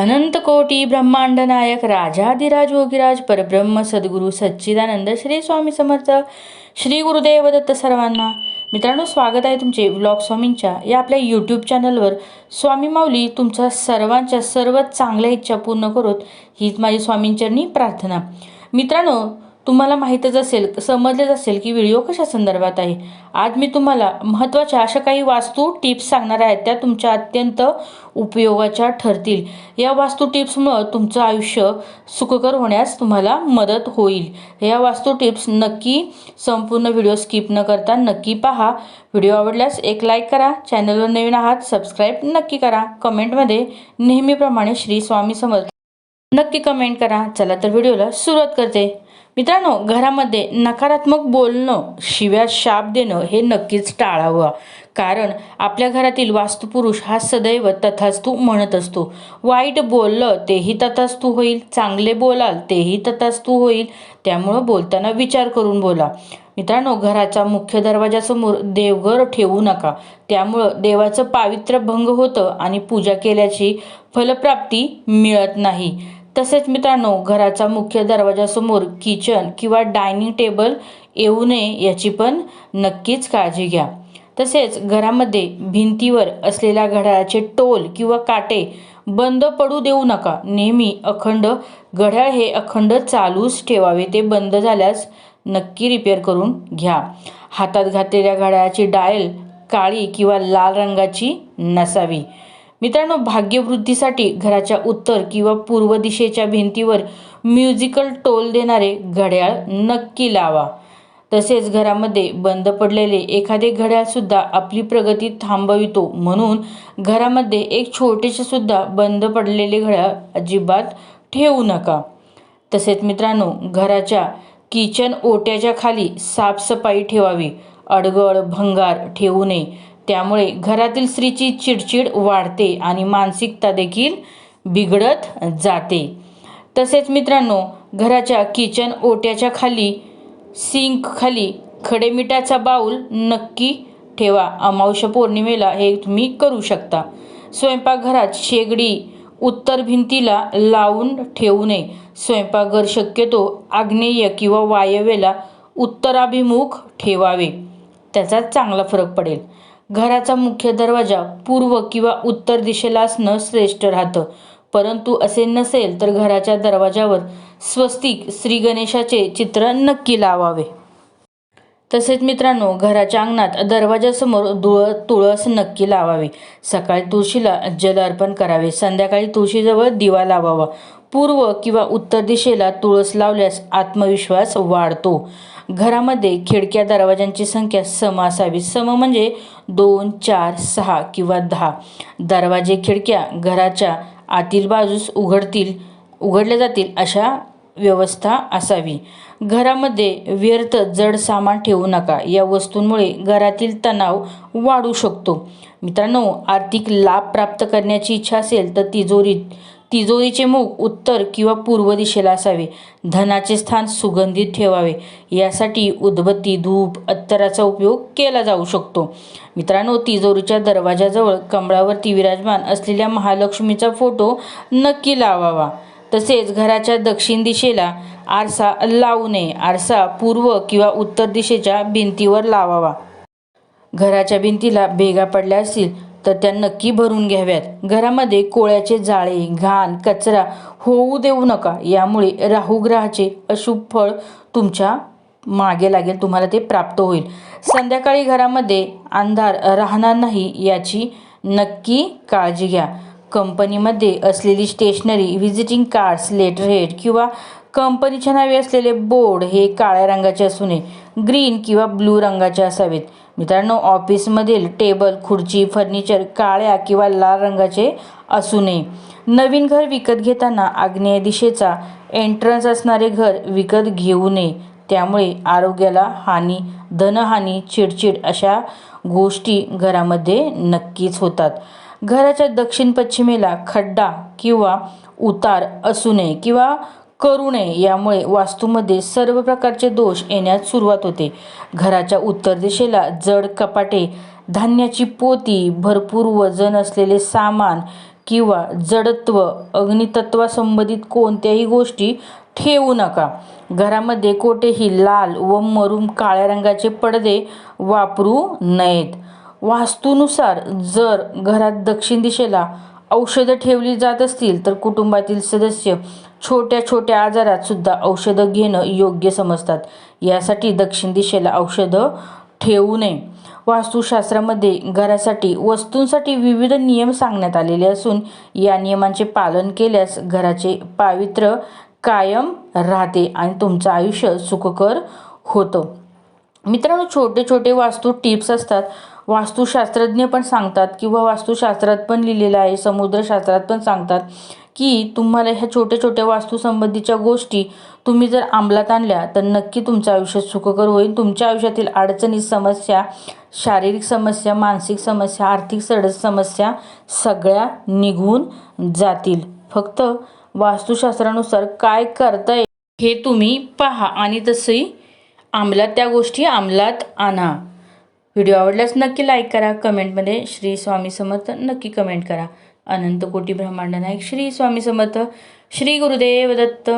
अनंत कोटी ब्रह्मांड नायक राजाधिराज योगीराज परब्रह्म सद्गुरू सच्चिदानंद श्री स्वामी समर्थ श्री गुरुदेव दत्त सर्वांना मित्रांनो स्वागत आहे तुमचे व्लॉग स्वामींच्या. या आपल्या यूट्यूब चॅनलवर स्वामी माऊली तुमच्या सर्वांच्या सर्व चांगल्या इच्छा पूर्ण करोत हीच माझी स्वामींचरणी प्रार्थना. मित्रांनो तुम्हाला माहीतच असेल समजलेच असेल की व्हिडिओ कशा संदर्भात आहे. आज मी तुम्हाला महत्त्वाच्या अशा काही वास्तू टिप्स सांगणार आहेत त्या तुमच्या अत्यंत उपयोगाच्या ठरतील. या वास्तू टिप्समुळं तुमचं आयुष्य सुखकर होण्यास तुम्हाला मदत होईल. या वास्तू टिप्स नक्की संपूर्ण व्हिडिओ स्किप न करता नक्की पहा. व्हिडिओ आवडल्यास एक लाईक करा चॅनलवर नवीन आहात सबस्क्राईब नक्की करा. कमेंटमध्ये नेहमीप्रमाणे श्री स्वामी समर्थ नक्की कमेंट करा. चला तर व्हिडिओला सुरुवात करते. मित्रांनो घरामध्ये नकारात्मक बोलणं शिव्या शाप देणं हे नक्कीच टाळावं. कारण आपल्या घरातील वास्तुपुरुष हा सदैव तथास्तू म्हणत असतो. वाईट बोललं तेही तथास्तू होईल चांगले बोलाल तेही तथास्तू होईल. त्यामुळं बोलताना विचार करून बोला. मित्रांनो घराच्या मुख्य दरवाजासमोर देवघर ठेवू नका. त्यामुळं देवाचं पावित्र्य भंग होतं आणि पूजा केल्याची फलप्राप्ती मिळत नाही. तसेच मित्रांनो घराचा मुख्य दरवाजासमोर किचन किंवा डायनिंग टेबल येऊ नये याची पण नक्कीच काळजी घ्या. तसेच घरामध्ये भिंतीवर असलेल्या घड्याळाचे टोल किंवा काटे बंद पडू देऊ नका. नेहमी अखंड घड्याळ हे अखंड चालूच ठेवावे. ते बंद झाल्यास नक्की रिपेअर करून घ्या. हातात घातलेल्या घड्याळाची डायल काळी किंवा लाल रंगाची नसावी. मित्रांनो भाग्यवृद्धीसाठी घराच्या उत्तर किंवा पूर्व दिशेच्या भिंतीवर म्युझिकल टोल देणारे घड्याळ नक्की लावा. तसेच घरामध्ये बंद पडलेले एखादे घड्याळसुद्धा आपली प्रगती थांबवितो म्हणून घरामध्ये एक छोटेसे सुद्धा बंद पडलेले घड्याळ अजिबात ठेवू नका. तसेच मित्रांनो घराच्या किचन ओट्याच्या खाली साफसफाई ठेवावी. अडगळ भंगार ठेवू नये. त्यामुळे घरातील स्त्रीची चिडचिड वाढते आणि मानसिकता देखील बिघडत जाते. तसेच मित्रांनो घराच्या किचन ओट्याच्या खाली सिंक खाली खडेमिठाचा बाऊल नक्की ठेवा. अमावश्य पौर्णिमेला हे तुम्ही करू शकता. स्वयंपाकघरात शेगडी उत्तर भिंतीला लावून ठेवू नये. स्वयंपाकघर शक्यतो आग्नेय किंवा वायव्येला उत्तराभिमुख ठेवावे. त्याचा चांगला फरक पडेल. घराचा मुख्य दरवाजा पूर्व किंवा उत्तर दिशेला असणं श्रेष्ठ राहतं. परंतु असे नसेल तर घराच्या दरवाजावर स्वस्तिक श्री गणेशाचे चित्र नक्की लावावे. तसेच मित्रांनो घराच्या अंगणात दरवाजासमोर धुळ तुळस नक्की लावावी. सकाळी तुळशीला जल अर्पण करावे. संध्याकाळी तुळशीजवळ दिवा लावावा. पूर्व किंवा उत्तर दिशेला तुळस लावल्यास आत्मविश्वास वाढतो. घरामध्ये खिडक्या दरवाजांची संख्या सम असावी. सम म्हणजे दोन चार सहा किंवा दहा. दरवाजे खिडक्या घराच्या आतील बाजूस उघडतील उघडल्या जातील अशा व्यवस्था असावी. घरामध्ये व्यर्थ जड सामान ठेवू नका. या वस्तूंमुळे घरातील तणाव वाढू शकतो. मित्रांनो आर्थिक लाभ प्राप्त करण्याची इच्छा असेल तर तिजोरीत तिजोरीचे मुख उत्तर किंवा पूर्व दिशेला असावे. धनाचे स्थान सुगंधित ठेवावे. यासाठी उदबत्ती धूप अत्तराचा उपयोग केला जाऊ शकतो. मित्रांनो तिजोरीच्या दरवाजाजवळ कमळावरती विराजमान असलेल्या महालक्ष्मीचा फोटो नक्की लावावा. तसेच घराच्या दक्षिण दिशेला आरसा लावू नये. आरसा पूर्व किंवा उत्तर दिशेच्या भिंतीवर लावावा. घराच्या भिंतीला भेगा पडल्या असतील तर त्या नक्की भरून घ्याव्यात. घरामध्ये कोळ्याचे जाळे घाण कचरा होऊ देऊ नका. यामुळे राहुग्रहाचे अशुभ फळ तुमच्या मागे लागेल तुम्हाला ते प्राप्त होईल. संध्याकाळी घरामध्ये अंधार राहणार नाही याची नक्की काळजी घ्या. कंपनीमध्ये असलेली स्टेशनरी व्हिजिटिंग कार्ड्स लेटरहेड किंवा कंपनीच्या नावे असलेले बोर्ड हे काळ्या रंगाचे असू नये. ग्रीन किंवा ब्लू रंगाचे असावेत. मित्रांनो ऑफिसमधील टेबल खुर्ची फर्निचर काळ्या किंवा लाल रंगाचे असू नये. नवीन घर विकत घेताना आग्नेय दिशेचा एंट्रन्स असणारे घर विकत घेऊ नये. त्यामुळे आरोग्याला हानी धनहानी चिडचिड अशा गोष्टी घरामध्ये नक्कीच होतात. घराच्या दक्षिण पश्चिमेला खड्डा किंवा उतार असू नये किंवा करू नये यामुळे वास्तूमध्ये सर्व प्रकारचे दोष येण्यास सुरुवात होते. घराच्या उत्तर दिशेला जड कपाटे धान्याची पोती भरपूर वजन असलेले सामान किंवा जडत्व अग्नितत्वासंबंधित कोणत्याही गोष्टी ठेवू नका. घरामध्ये कोठेही लाल व मरून काळ्या रंगाचे पडदे वापरू नयेत. वास्तूनुसार जर घरात दक्षिण दिशेला औषधं ठेवली जात असतील तर कुटुंबातील सदस्य छोट्या छोट्या आजारात सुद्धा औषधं घेणं योग्य समजतात. यासाठी दक्षिण दिशेला औषधं ठेवू नये. वास्तुशास्त्रामध्ये घरासाठी वस्तूंसाठी विविध नियम सांगण्यात आलेले असून या नियमांचे पालन केल्यास घराचे पावित्र्य कायम राहते आणि तुमचं आयुष्य सुखकर होतं. मित्रांनो छोटे छोटे वास्तू टिप्स असतात. वास्तुशास्त्रज्ञ पण सांगतात किंवा वास्तुशास्त्रात पण लिहिलेलं आहे समुद्रशास्त्रात पण सांगतात की तुम्हाला ह्या छोट्या छोट्या वास्तूसंबंधीच्या गोष्टी तुम्ही जर अंमलात आणल्या तर नक्की तुमचं आयुष्य सुखकर होईल. तुमच्या आयुष्यातील अडचणी समस्या शारीरिक समस्या मानसिक समस्या आर्थिक सडस समस्या सगळ्या निघून जातील. फक्त वास्तुशास्त्रानुसार काय करता येईल हे तुम्ही पहा आणि तसंही अंमलात त्या गोष्टी अंमलात आणा. व्हिडिओ आवडल्यास नक्की लाईक करा. कमेंटमध्ये श्री स्वामी समर्थ नक्की कमेंट करा. अनंत कोटी ब्रह्मांड नायक श्री स्वामी समर्थ. श्री गुरुदेव दत्त.